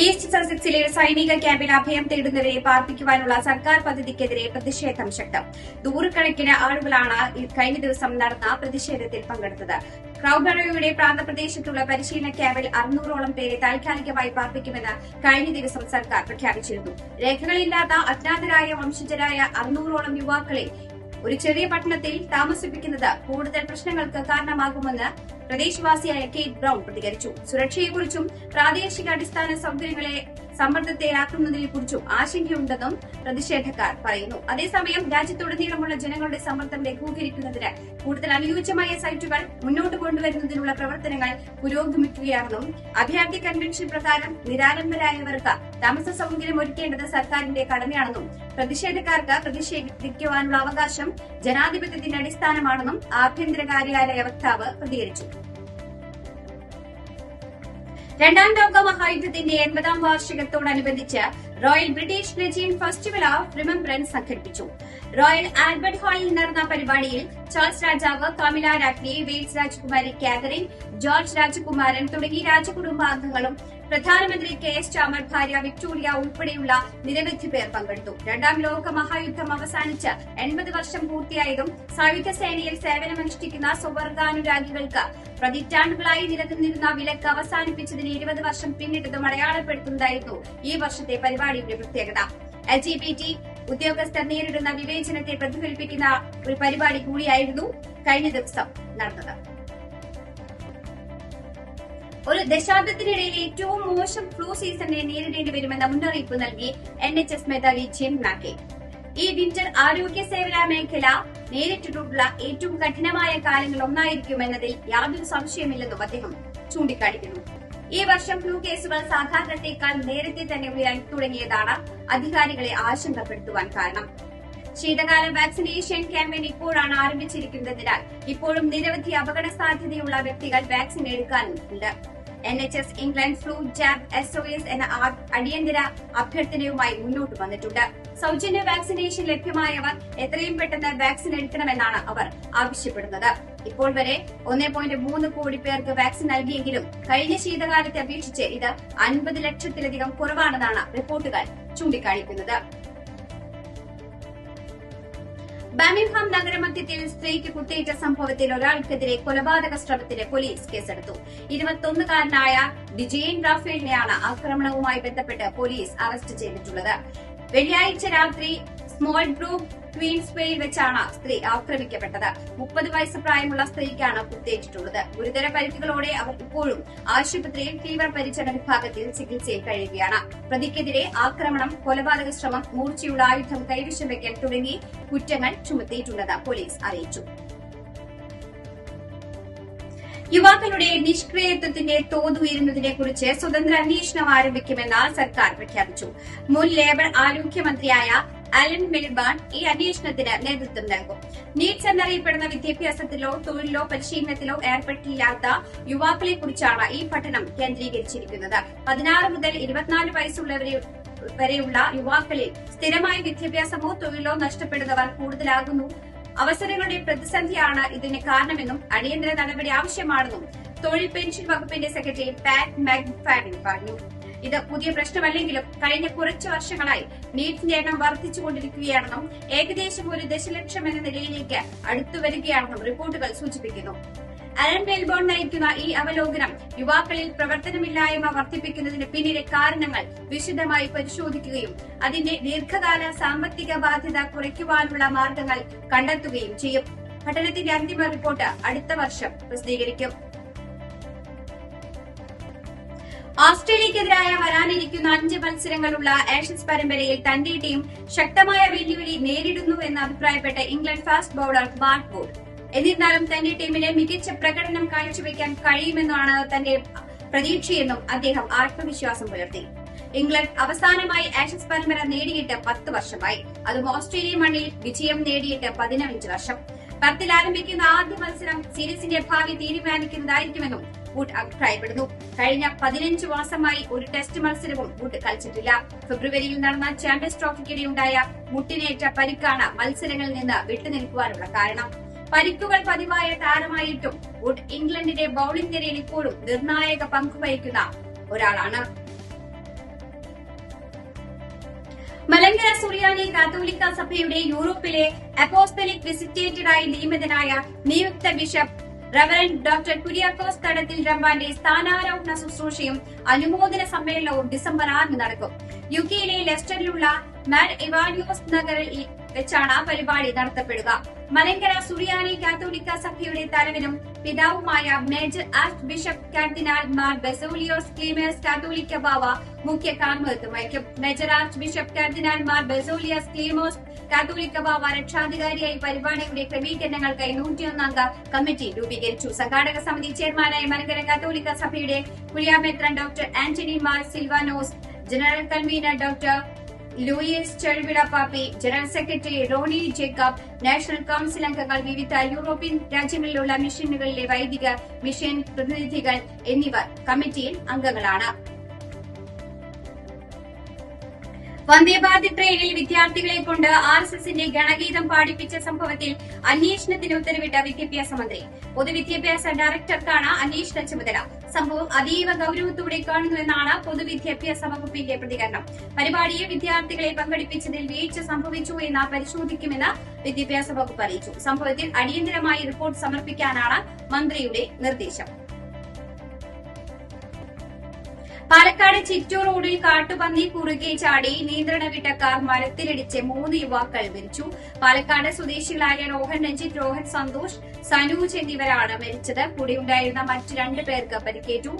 East സസെക്സിലെ സൈനിക ക്യാമ്പിൽ അഭയം തേടുന്നവരെ പാർപ്പിക്കുവാനുള്ള സർക്കാർ പദ്ധതിക്കെതിരെ പ്രതിഷേധം ശക്തം. നൂറുകണക്കിന് ആളുകളാണ് കഴിഞ്ഞ ദിവസം നടന്ന പ്രതിഷേധത്തിൽ പങ്കെടുത്തത്. ക്രൌബറോയുടെ പ്രാന്തപ്രദേശത്തുള്ള പരിശീലന ക്യാമ്പിൽ അറുന്നൂറോളം പേരെ താൽക്കാലികമായി പാർപ്പിക്കുമെന്ന് കഴിഞ്ഞ ദിവസം സർക്കാർ പ്രഖ്യാപിച്ചിരുന്നു. രേഖകളില്ലാത്ത അജ്ഞാതരായ വംശജരായ അറുന്നൂറോളം യുവാക്കളെ ഒരു ചെറിയ പട്ടണത്തിൽ താമസിപ്പിക്കുന്നത് കൂടുതൽ പ്രശ്നങ്ങൾക്ക് കാരണമാകുമെന്ന് പ്രദേശവാസിയായ കേറ്റ് ബ്രൌൺ പ്രതികരിച്ചു. സുരക്ഷയെക്കുറിച്ചും പ്രാദേശിക അടിസ്ഥാന സൗകര്യങ്ങളെ സമ്മർദ്ദത്തിലാക്കുന്നതിനെക്കുറിച്ചും ആശങ്കയുണ്ടെന്നും പ്രതിഷേധക്കാർ പറയുന്നു. അതേസമയം രാജ്യത്തുടനീളമുള്ള ജനങ്ങളുടെ സമ്മർദ്ദം ലഘൂകരിക്കുന്നതിന് കൂടുതൽ അനുയോജ്യമായ സൈറ്റുകൾ മുന്നോട്ട് കൊണ്ടുവരുന്നതിനുള്ള പ്രവർത്തനങ്ങൾ പുരോഗമിക്കുകയാണെന്നും അഭയാർത്ഥി കൺവെൻഷൻ പ്രകാരം നിരാലംബരായവർക്ക് താമസ സൗകര്യം ഒരുക്കേണ്ടത് സർക്കാരിന്റെ കടമയാണെന്നും പ്രതിഷേധക്കാർക്ക് പ്രതിഷേധിക്കുവാനുള്ള അവകാശം ജനാധിപത്യത്തിന്റെ അടിസ്ഥാനമാണെന്നും ആഭ്യന്തര കാര്യാലയ വക്താവ് പ്രതികരിച്ചു. രണ്ടാം ലോക മഹായുദ്ധത്തിന്റെ എൺപതാം വാർഷികത്തോടനുബന്ധിച്ച് Royal British Legion Festival of Remembrance സംഘടിപ്പിച്ചു. റോയൽ ആൽബർട്ട് ഹാളിൽ നടന്ന പരിപാടിയിൽ ചാൾസ് രാജാവ് കമില രാജ്ഞി വെയിൽസ് രാജകുമാരി കാതറിൻ ജോർജ് രാജകുമാരൻ തുടങ്ങി രാജകുടുംബാംഗങ്ങളും പ്രധാനമന്ത്രി കെ എസ് ചാമർ ഭാര്യ വിക്ടോറിയ ഉൾപ്പെടെയുള്ള നിരവധി പേർ പങ്കെടുത്തു. രണ്ടാം ലോക മഹായുദ്ധം അവസാനിച്ച് എൺപത് വർഷം പൂർത്തിയായതും സായുധ സേനയിൽ സേവനമനുഷ്ഠിക്കുന്ന സുവർഗാനുരാഗികൾക്ക് പതിറ്റാണ്ടുകളായി നിലനിന്നിരുന്ന വിലക്ക് അവസാനിപ്പിച്ചതിന് ഇരുപത് വർഷം പിന്നിട്ടതും അടയാളപ്പെടുത്തുന്നതായിരുന്നു ഈ വർഷത്തെ പരിപാടിയുടെ പ്രത്യേകത. എൽ ജി ബി ടി ഉദ്യോഗസ്ഥർ നേരിടുന്ന വിവേചനത്തെ പ്രതിഫലിപ്പിക്കുന്ന ഒരു പരിപാടി കൂടിയായിരുന്നു കഴിഞ്ഞ ദിവസം നടന്നത്. ഒരു ദശാബ്ദത്തിനിടയിൽ ഏറ്റവും മോശം ഫ്ലൂ സീസണിനെ നേരിടേണ്ടി വരുമെന്ന മുന്നറിയിപ്പ് നൽകി എൻ എച്ച് എസ് മേധാവി ജിം മാക്കെ. ഈ വിന്റർ ആരോഗ്യ സേവന മേഖല നേരിട്ടിട്ടുള്ള ഏറ്റവും കഠിനമായ കാലങ്ങൾ ഒന്നായിരിക്കുമെന്നതിൽ യാതൊരു സംശയമില്ലെന്നും അദ്ദേഹം ചൂണ്ടിക്കാണിക്കുന്നു. ഈ വർഷം ഫ്ലൂ കേസുകൾ സാധാരണത്തെക്കാൾ നേരത്തെ തന്നെ ഉയരാൻ തുടങ്ങിയതാണ് അധികാരികളെ ആശങ്കപ്പെടുത്തുവാൻ കാരണം. ശീതകാല വാക്സിനേഷൻ ക്യാമ്പയിൻ ഇപ്പോഴാണ് ആരംഭിച്ചിരിക്കുന്നതിനാൽ ഇപ്പോഴും നിരവധി അപകട സാധ്യതയുള്ള വ്യക്തികൾ vaccine എടുക്കാനുണ്ട് N H S England flu jab S O S എന്ന അടിയന്തര അഭ്യർത്ഥനയുമായി മുന്നോട്ട് വന്നിട്ടുണ്ട്. സൗജന്യ വാക്സിനേഷൻ ലഭ്യമായവർ എത്രയും പെട്ടെന്ന് വാക്സിൻ എടുക്കണമെന്നാണ് അവർ ആവശ്യപ്പെടുന്നത്. ഇപ്പോൾ വരെ ഒന്നേ പോയിന്റ് മൂന്ന് കോടി പേർക്ക് വാക്സിൻ നൽകിയെങ്കിലും കഴിഞ്ഞ ശീതകാലത്തെ അപേക്ഷിച്ച് ഇത് അൻപത് ലക്ഷത്തിലധികം കുറവാണെന്നാണ് റിപ്പോർട്ടുകൾ ചൂണ്ടിക്കാണിക്കുന്നത്. ബാമിംഗ്ഹാം നഗരമധ്യത്തിൽ സ്ത്രീക്ക് കുത്തേറ്റ സംഭവത്തിൽ ഒരാൾക്കെതിരെ കൊലപാതക ശ്രമത്തിന് പോലീസ് കേസെടുത്തു. ഇരുപത്തൊന്നുകാരനായ ഡിജയൻ റാഫേലിനെയാണ് ആക്രമണവുമായി ബന്ധപ്പെട്ട് പോലീസ് അറസ്റ്റ് ചെയ്തിട്ടുള്ളത്. വെള്ളിയാഴ്ച രാത്രി സ്മോൾ ഗ്രൂപ്പ് ക്വീൻസ്വേയിൽ വെച്ചാണ് സ്ത്രീ ആക്രമിക്കപ്പെട്ടത്. മുപ്പത് വയസ്സ് പ്രായമുള്ള സ്ത്രീക്കാണ് കുത്തേറ്റിട്ടുള്ളത്. ഗുരുതര പരിക്കുകളോടെ അവർ ഇപ്പോഴും ആശുപത്രിയിൽ തീവ്രപരിചരണ വിഭാഗത്തിൽ ചികിത്സയിൽ കഴിയുകയാണ്. പ്രതിക്കെതിരെ ആക്രമണം കൊലപാതക ശ്രമം മൂർച്ചയുള്ള ആയുധം കൈവശം വയ്ക്കൽ തുടങ്ങി കുറ്റങ്ങൾ ചുമത്തിയിട്ടുണ്ടെന്ന് പോലീസ് അറിയിച്ചു. യുവാക്കളുടെ നിഷ്ക്രിയത്വത്തിന്റെ തോത് ഉയരുന്നതിനെ കുറിച്ച് സ്വതന്ത്ര അന്വേഷണം ആരംഭിക്കുമെന്ന് സർക്കാർ പ്രഖ്യാപിച്ചു. മുൻ ലേബർ ആരോഗ്യമന്ത്രിയായ അലൻ മെൽബാൺ ഈ അന്വേഷണത്തിന് നേതൃത്വം നൽകും. നീറ്റ്സ് എന്നറിയപ്പെടുന്ന വിദ്യാഭ്യാസത്തിലോ തൊഴിലിലോ പരിശീലനത്തിലോ ഏർപ്പെട്ടില്ലാത്ത യുവാക്കളെ കുറിച്ചാണ് ഈ പഠനം കേന്ദ്രീകരിച്ചിരിക്കുന്നത്. പതിനാറ് മുതൽ ഇരുപത്തിനാല് വയസ്സുള്ളവരെ വരെയുള്ള യുവാക്കളിൽ സ്ഥിരമായ വിദ്യാഭ്യാസമോ തൊഴിലോ നഷ്ടപ്പെടുന്നവർ കൂടുതലാകുന്നു. അവസരങ്ങളുടെ പ്രതിസന്ധിയാണ് ഇതിന് കാരണമെന്നും അടിയന്തര നടപടി ആവശ്യമാണെന്നും തൊഴിൽ പെൻഷൻ വകുപ്പിന്റെ സെക്രട്ടറി പാറ്റ് മാഗ്ഫാഡിൻ പറഞ്ഞു. ഇത് പുതിയ പ്രശ്നമല്ലെങ്കിലും കഴിഞ്ഞ കുറച്ചു വർഷങ്ങളായി നീറ്റിന്റെ എണ്ണം വർദ്ധിച്ചുകൊണ്ടിരിക്കുകയാണെന്നും ഏകദേശം ഒരു ദശലക്ഷം എന്ന നിലയിലേക്ക് അടുത്തു വരികയാണെന്നും റിപ്പോർട്ടുകൾ സൂചിപ്പിക്കുന്നു. അലൻ മെൽബോൺ നയിക്കുന്ന ഈ അവലോകനം യുവാക്കളിൽ പ്രവർത്തനമില്ലായ്മ വർദ്ധിപ്പിക്കുന്നതിന് പിന്നിലെ കാരണങ്ങൾ വിശദമായി പരിശോധിക്കുകയും അതിന്റെ ദീർഘകാല സാമ്പത്തിക ബാധ്യത കുറയ്ക്കുവാനുള്ള മാർഗങ്ങൾ കണ്ടെത്തുകയും ചെയ്യും. പഠനത്തിന്റെ അന്തിമ റിപ്പോർട്ട് അടുത്ത വർഷം പ്രസിദ്ധീകരിക്കും. ഓസ്ട്രേലിയക്കെതിരായ വരാനിരിക്കുന്ന അഞ്ച് മത്സരങ്ങളുള്ള ആഷസ് പരമ്പരയിൽ തന്റെ ടീം ശക്തമായ വെല്ലുവിളി നേരിടുന്നു എന്ന് അഭിപ്രായപ്പെട്ട ഇംഗ്ലണ്ട് ഫാസ്റ്റ് ബൌളർ ബോർഡ് എന്നിരുന്നാലും തന്റെ ടീമിന് മികച്ച പ്രകടനം കാഴ്ചവെക്കാൻ കഴിയുമെന്നാണ് തന്റെ പ്രതീക്ഷയെന്നും അദ്ദേഹം ആത്മവിശ്വാസം പുലർത്തി. ഇംഗ്ലണ്ട് അവസാനമായി ആഷസ് പരമ്പര നേടിയിട്ട് പത്ത് വർഷമായി. അതും ഓസ്ട്രേലിയ മണ്ണിൽ വിജയം നേടിയിട്ട് പതിനഞ്ച് വർഷം. പത്തിൽ ആരംഭിക്കുന്ന ആദ്യ മത്സരം സീരീസിന്റെ ഭാവി തീരുമാനിക്കുന്നതായിരിക്കുമെന്നും വുഡ് അഭിപ്രായപ്പെടുന്നു കഴിഞ്ഞ പതിനഞ്ച് മാസമായി ഒരു ടെസ്റ്റ് മത്സരവും വുഡ് കളിച്ചിട്ടില്ല. ഫെബ്രുവരിയിൽ നടന്ന ചാമ്പ്യൻസ് ട്രോഫിക്കിടെയുണ്ടായ മുട്ടിനേറ്റ പരിക്കാണ് മത്സരങ്ങളിൽ നിന്ന് വിട്ടുനിൽക്കുവാനുള്ള കാരണം. പരിക്കുകൾ പതിവായ താരമായിട്ടും വുഡ് ഇംഗ്ലണ്ടിന്റെ ബൌളിംഗ് നിരയിൽ ഇപ്പോഴും നിർണായക പങ്ക് വഹിക്കുന്ന ഒരാളാണ്. മലങ്കര സുറിയാനി കാത്തോലിക്ക സഭയുടെ യൂറോപ്പിലെ അപ്പോസ്തലിക് വിസിറ്റേറ്റഡായി നിയമിതനായ നിയുക്ത ബിഷപ്പ് റവറൻ ഡോക്ടർ കുര്യാക്കോസ് തടത്തിൽ റമ്പാന്റെ സ്ഥാനാരോഹണ ശുശ്രൂഷയും അനുമോദന സമ്മേളനവും ഡിസംബർ ആറിന് നടക്കും. യു കെയിലെ ലെസ്റ്ററിലുള്ള മാഡ് ഇവാനിയോസ് നഗറിൽ വെച്ചാണ് പരിപാടി നടത്തപ്പെടുക. മലങ്കര സുറിയാനി കാത്തോലിക്ക സഭയുടെ തലവനും പിതാവുമായ major archbishop cardinal Mar Baselios Cleemis കാത്തോലിക്ക ബാവ മുഖ്യ കാർമ്മികത്വം വഹിക്കും. Major archbishop cardinal Mar Baselios Cleemis കാത്തോലിക്ക ബാവ രക്ഷാധികാരിയായി പരിപാടിയുടെ ക്രമീകരണങ്ങൾക്കായി നൂറ്റിയൊന്നംഗ കമ്മിറ്റി രൂപീകരിച്ചു. സംഘാടക സമിതി ചെയർമാനായി മലങ്കര കാത്തോലിക്ക സഭയുടെ കുര്യാമേത്രൻ doctor Antony Mar Silvanos general convener doctor Louis Cheruvida Pappy general secretary Roni Jacob national council അംഗങ്ങൾ വിവിധ യൂറോപ്യൻ രാജ്യങ്ങളിലുള്ള മിഷനുകളിലെ വൈദിക മിഷൻ പ്രതിനിധികൾ എന്നിവർ കമ്മിറ്റിയിൽ അംഗങ്ങളാണ്. വന്ദേഭാരത് ട്രെയിനിൽ വിദ്യാർത്ഥികളെ കൊണ്ട് ആർ എസ് എസിന്റെ ഗണഗീതം പാടിപ്പിച്ച സംഭവത്തിൽ അന്വേഷണത്തിന് ഉത്തരവിട്ട വിദ്യാഭ്യാസ മന്ത്രി. പൊതുവിദ്യാഭ്യാസ ഡയറക്ടർക്കാണ് അന്വേഷണ ചുമതല. സംഭവം അതീവ ഗൌരവത്തോടെ കാണുന്നുവെന്നാണ് പൊതുവിദ്യാഭ്യാസ വകുപ്പിന്റെ പ്രതികരണം. പരിപാടിയിൽ വിദ്യാർത്ഥികളെ പങ്കെടുപ്പിച്ചതിൽ വീഴ്ച സംഭവിച്ചു എന്ന് പരിശോധിക്കുമെന്ന് വിദ്യാഭ്യാസ വകുപ്പ് അറിയിച്ചു. സംഭവത്തിൽ അടിയന്തരമായി റിപ്പോർട്ട് സമർപ്പിക്കാനാണ് മന്ത്രിയുടെ നിർദ്ദേശം. പാലക്കാട് ചിറ്റൂർ റോഡിൽ കാട്ടുപന്നി കുറുകെ ചാടി നിയന്ത്രണ വിട്ട കാർ മരത്തിലിടിച്ച് മൂന്ന് യുവാക്കൾ മരിച്ചു. പാലക്കാട് സ്വദേശികളായ രോഹൻ രഞ്ജിത്ത് രോഹൻ സന്തോഷ് സനൂജ് എന്നിവരാണ് മരിച്ചത്. കൂടിയുണ്ടായിരുന്ന മറ്റു രണ്ട് പേർക്ക് പരിക്കേറ്റു.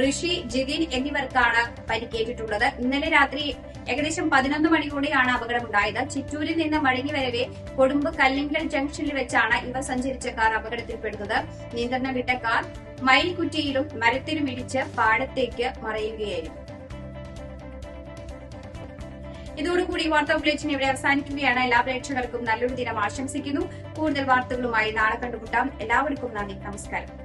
ഋഷി ജിതിൻ എന്നിവർക്കാണ് പരിക്കേറ്റിട്ടുള്ളത്. ഇന്നലെ രാത്രി ഏകദേശം പതിനൊന്ന് മണിയോടെയാണ് അപകടമുണ്ടായത്. ചിറ്റൂരിൽ നിന്ന് മടങ്ങി വരവെ കൊടുമ്പ് കല്ലിങ്കൽ ജംഗ്ഷനിൽ വെച്ചാണ് ഇവർ സഞ്ചരിച്ച കാർ അപകടത്തിൽപ്പെടുന്നത്. നിയന്ത്രണം വിട്ട കാർ മയിൽകുറ്റിയിലും മരത്തിലും ഇടിച്ച് പാടത്തേക്ക് മറയുകയായിരുന്നു. ഇതോടുകൂടി വാർത്താ ബുള്ളറ്റിൻ ഇവിടെ അവസാനിക്കുകയാണ്. എല്ലാ പ്രേക്ഷകർക്കും നല്ലൊരു ദിനം ആശംസിക്കുന്നു. കൂടുതൽ വാർത്തകളുമായി നാളെ കണ്ടുമുട്ടാം. എല്ലാവർക്കും നന്ദി. നമസ്കാരം.